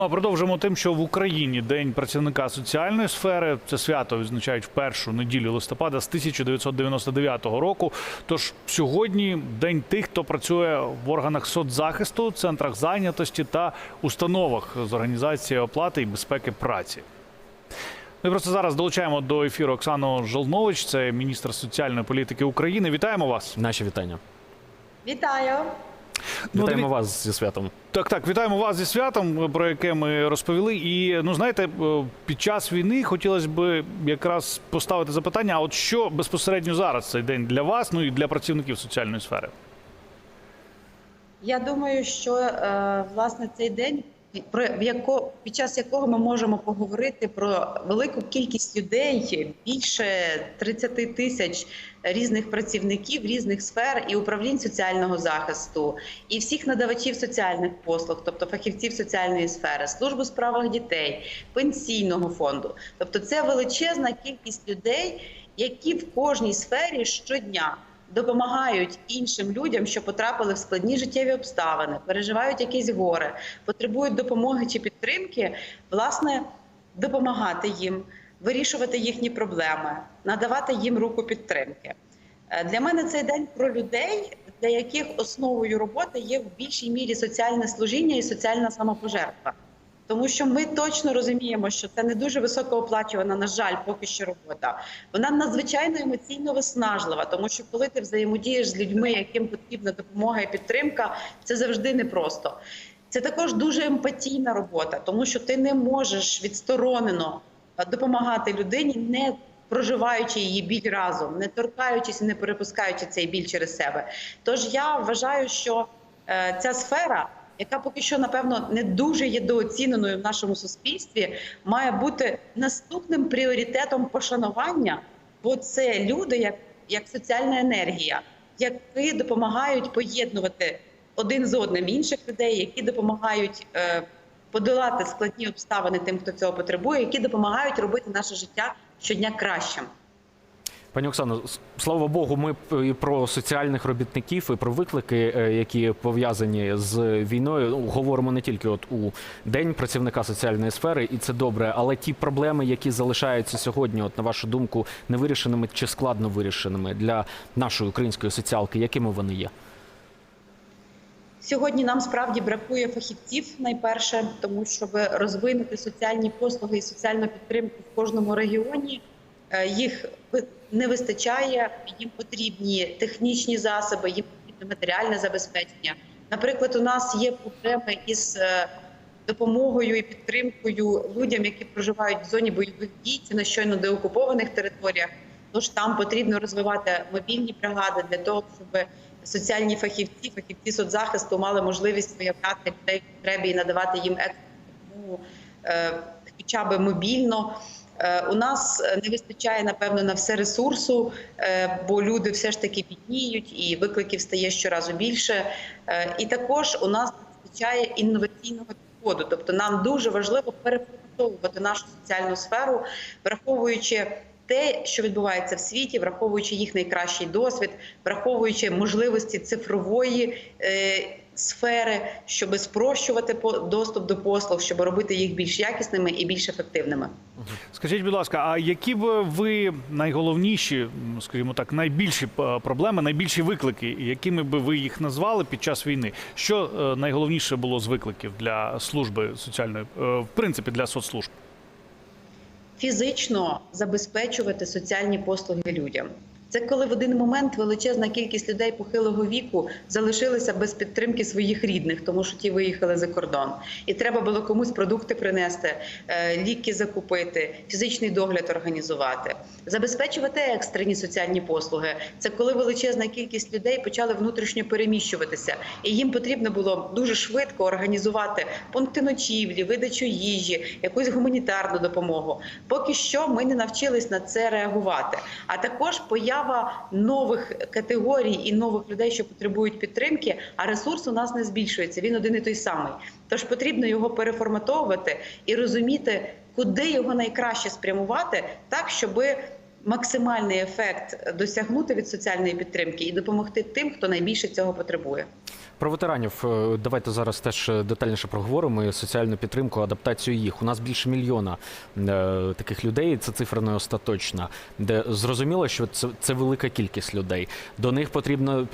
А Продовжимо тим, що в Україні День працівника соціальної сфери це свято відзначають в першу неділю листопада з 1999 року. Тож сьогодні день тих, хто працює в органах соцзахисту, центрах зайнятості та установах з організації оплати і безпеки праці. Ми просто зараз долучаємо до ефіру Оксану Жолнович, це міністр соціальної політики України. Вітаємо вас. Наші вітання. Вітаю. Ну, Вітаємо диві- вас зі святом. Так, так, вітаємо вас зі святом, про яке ми розповіли. І ну знаєте, е, під час війни хотілося б якраз поставити запитання: а от що безпосередньо зараз цей день для вас, ну і для працівників соціальної сфери? Я думаю, що е, власне цей день, про в яко під час якого ми можемо поговорити про велику кількість людей, більше 30 тисяч різних працівників різних сфер і управлінь соціального захисту, і всіх надавачів соціальних послуг, тобто фахівців соціальної сфери, службу справах дітей, пенсійного фонду. Тобто, це величезна кількість людей, які в кожній сфері щодня допомагають іншим людям, що потрапили в складні життєві обставини, переживають якісь горе, потребують допомоги чи підтримки, власне, допомагати їм, вирішувати їхні проблеми, надавати їм руку підтримки. Е, Для мене цей день про людей, для яких основою роботи є в більшій мірі соціальне служіння і соціальна самопожертва. Тому що ми точно розуміємо, що це не дуже високооплачувана, на жаль, поки що робота. Вона надзвичайно емоційно виснажлива, тому що коли ти взаємодієш з людьми, яким потрібна допомога і підтримка, це завжди непросто. Це також дуже емпатійна робота, тому що ти не можеш відсторонено е, допомагати людині, не проживаючи її біль разом, не торкаючись і не перепускаючи цей біль через себе. Тож я вважаю, що е, ця сфера яка поки що напевно не дуже є дооціненою в нашому суспільстві, має бути наступним пріоритетом пошанування, бо це люди, як, як соціальна енергія, які допомагають поєднувати один з одним інших людей, які допомагають е, подолати складні обставини тим, хто цього потребує, які допомагають робити наше життя щодня кращим. Пані Оксано, слава Богу, ми і про соціальних робітників, і про виклики, е, які пов'язані з війною, ну, говоримо не тільки от у день працівника соціальної сфери, і це добре. Але ті проблеми, які залишаються сьогодні, от на вашу думку, невирішеними чи складно вирішеними для нашої української соціалки, якими вони є? Сьогодні нам справді бракує фахівців найперше, тому щоб розвинути соціальні послуги і соціальну підтримку в кожному регіоні. Е, Їх не вистачає, їм потрібні технічні засоби, їм потрібне матеріальне забезпечення. Наприклад, у нас є проблеми із е, допомогою і підтримкою людям, які проживають в зоні бойових дій, це на щойно деокупованих територіях. Тож там потрібно розвивати мобільні бригади для того, щоб соціальні фахівці, фахівці соцзахисту мали можливість виявляти людей в потребі і надавати їм допомогу е, хоча б мобільно. Е, У нас не вистачає напевно на все ресурсу, е, бо люди все ж таки бідніють і викликів стає щоразу більше. Е, І також у нас не вистачає інноваційного підходу. Тобто нам дуже важливо переформатовувати нашу соціальну сферу, враховуючи те, що відбувається в світі, враховуючи їх найкращий досвід, враховуючи можливості цифрової сфери, щоб спрощувати доступ до послуг, щоб робити їх більш якісними і більш ефективними. Скажіть, будь ласка, а які б ви найголовніші, скажімо так, найбільші е, проблеми, найбільші виклики, якими би ви їх назвали під час війни? Що е, найголовніше було з викликів для служби соціальної, е, в принципі, для соцслужб? фізично забезпечувати соціальні послуги людям. Це коли в один момент величезна кількість людей похилого віку залишилися без підтримки своїх рідних, тому що ті виїхали за кордон, і треба було комусь продукти принести, е, ліки закупити, фізичний догляд організувати, забезпечувати екстрені соціальні послуги. Це коли величезна кількість людей почали внутрішньо переміщуватися, і їм потрібно було дуже швидко організувати пункти ночівлі, видачу їжі, якусь гуманітарну допомогу. Поки що ми не навчились на це реагувати. А також поява нових категорій і нових людей, що потребують підтримки, а ресурс у нас не збільшується. Він один і той самий. Тож потрібно його переформатовувати і розуміти, куди його найкраще спрямувати, так щоб максимальний ефект досягнути від соціальної підтримки і допомогти тим, хто найбільше цього потребує. Про ветеранів е, давайте зараз теж е, детальніше проговоримо соціальну підтримку, адаптацію їх. У нас більше мільйона е, таких людей. Це цифра не остаточна. Де зрозуміло, що це, це велика кількість людей. До них потрібно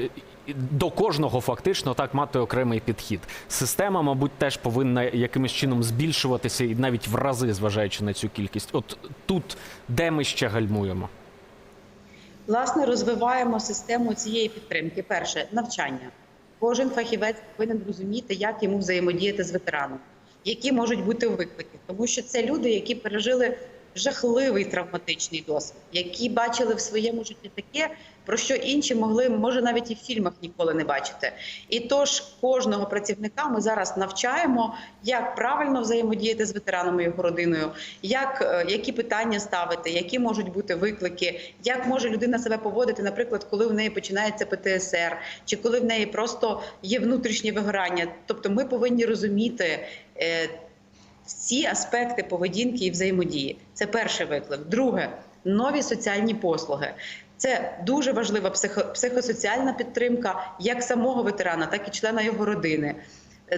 до кожного фактично так мати окремий підхід. Система, мабуть, теж повинна якимось чином збільшуватися і навіть в рази, зважаючи на цю кількість. От тут де ми ще гальмуємо? Власне, розвиваємо систему цієї підтримки. Перше навчання. Кожен фахівець повинен розуміти, як йому взаємодіяти з ветераном, які можуть бути виклики, тому що це люди, які пережили жахливий травматичний досвід, які бачили в своєму житті таке, про що інші могли, може, навіть і в фільмах ніколи не бачити. І тож кожного працівника ми зараз навчаємо, як правильно взаємодіяти з ветераном і його родиною, як, е, які питання ставити, які можуть бути виклики, як може людина себе поводити, наприклад, коли в неї починається ПТСР, чи коли в неї просто є внутрішнє вигорання. Тобто ми повинні розуміти. е, всі аспекти поведінки і взаємодії. Це перший виклик. Друге нові соціальні послуги. Це дуже важлива психо- психосоціальна підтримка як самого ветерана, так і члена його родини.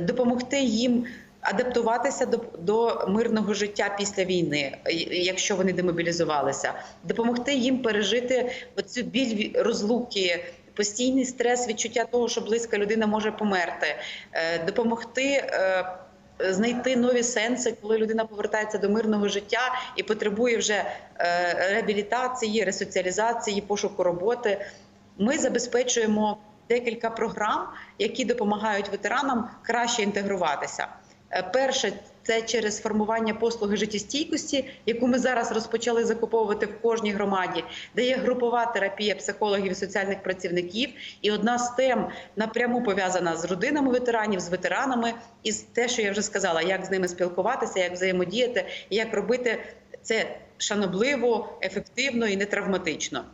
Допомогти їм адаптуватися до, до мирного життя після війни, якщо вони демобілізувалися, допомогти їм пережити оцю біль розлуки. Постійний стрес, відчуття того, що близька людина може померти, Е, допомогти е, знайти нові сенси, коли людина повертається до мирного життя і потребує вже е, реабілітації, ресоціалізації, пошуку роботи. Ми забезпечуємо декілька програм, які допомагають ветеранам краще інтегруватися. Е, Перше це через формування послуги життєстійкості, яку ми зараз розпочали закуповувати в кожній громаді, де є групова терапія психологів і соціальних працівників. І одна з тем напряму пов'язана з родинами ветеранів, з ветеранами, і з те, що я вже сказала, як з ними спілкуватися, як взаємодіяти, як робити це шанобливо, ефективно і не травматично.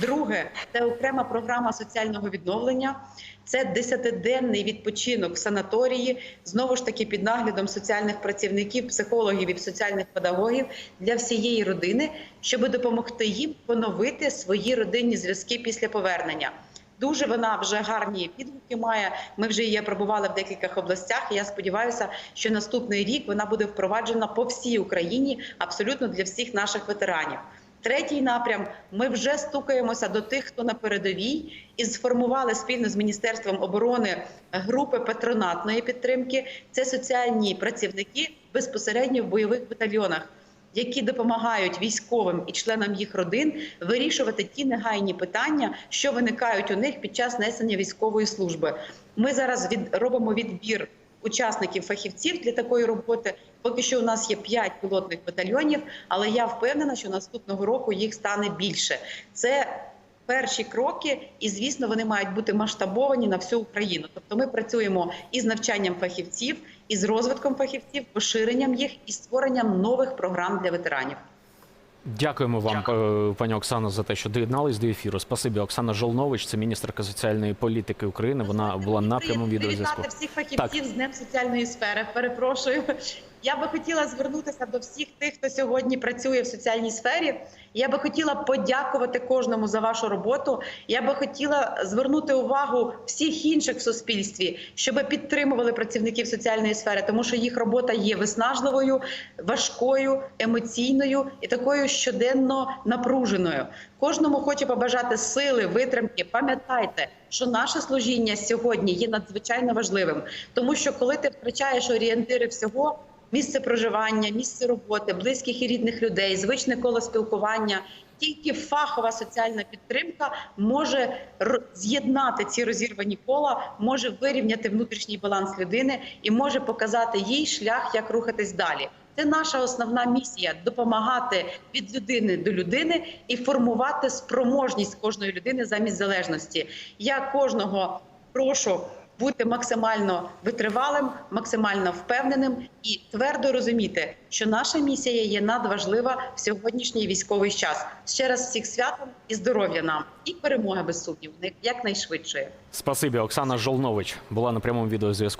Друге, це окрема програма соціального відновлення. Це десятиденний відпочинок в санаторії, знову ж таки під наглядом соціальних працівників, психологів і соціальних педагогів для всієї родини, щоб допомогти їм поновити свої родинні зв'язки після повернення. Дуже вона вже гарні відгуки має. Ми вже її апробували в декількох областях. І я сподіваюся, що наступний рік вона буде впроваджена по всій Україні, абсолютно для всіх наших ветеранів. Третій напрям ми вже стукаємося до тих, хто на передовій, і сформували спільно з міністерством оборони групи патронатної підтримки. Це соціальні працівники безпосередньо в бойових батальйонах, які допомагають військовим і членам їх родин вирішувати ті негайні питання, що виникають у них під час несення військової служби. Ми зараз від робимо відбір учасників фахівців для такої роботи. Поки що у нас є 5 пілотних батальйонів, але я впевнена, що наступного року їх стане більше. Це перші кроки, і звісно, вони мають бути масштабовані на всю Україну. Тобто, ми працюємо із навчанням фахівців, із розвитком фахівців, поширенням їх і створенням нових програм для ветеранів. Дякуємо вам, Дякую. пані Оксано, за те, що доєднались до ефіру. Спасибі, Оксана Жолнович, це міністерка соціальної політики України. Вона була на прямому відеозв'язку. Всіх фахівців з Днем соціальної сфери. Перепрошую. Я би хотіла звернутися до всіх тих, хто сьогодні працює в соціальній сфері. Я би хотіла подякувати кожному за вашу роботу. Я би хотіла звернути увагу всіх інших в суспільстві, щоб підтримували працівників соціальної сфери, тому що їх робота є виснажливою, важкою, емоційною і такою щоденно напруженою. Кожному хочу побажати сили, витримки. Пам'ятайте, що наше служіння сьогодні є надзвичайно важливим, тому що коли ти втрачаєш орієнтири всього. Місце проживання, місце роботи, близьких і рідних людей, звичне коло спілкування. Тільки фахова соціальна підтримка може з'єднати ці розірвані кола, може вирівняти внутрішній баланс людини і може показати їй шлях, як рухатись далі. Це наша основна місія допомагати від людини до людини і формувати спроможність кожної людини замість залежності. Я кожного прошу бути максимально витривалим, максимально впевненим і твердо розуміти, що наша місія є надважлива в сьогоднішній військовий час. Ще раз всіх святом і здоров'я нам, і перемоги без сумніву, якнайшвидше. Спасибі, Оксана Жолнович була на прямому відеозв'язку.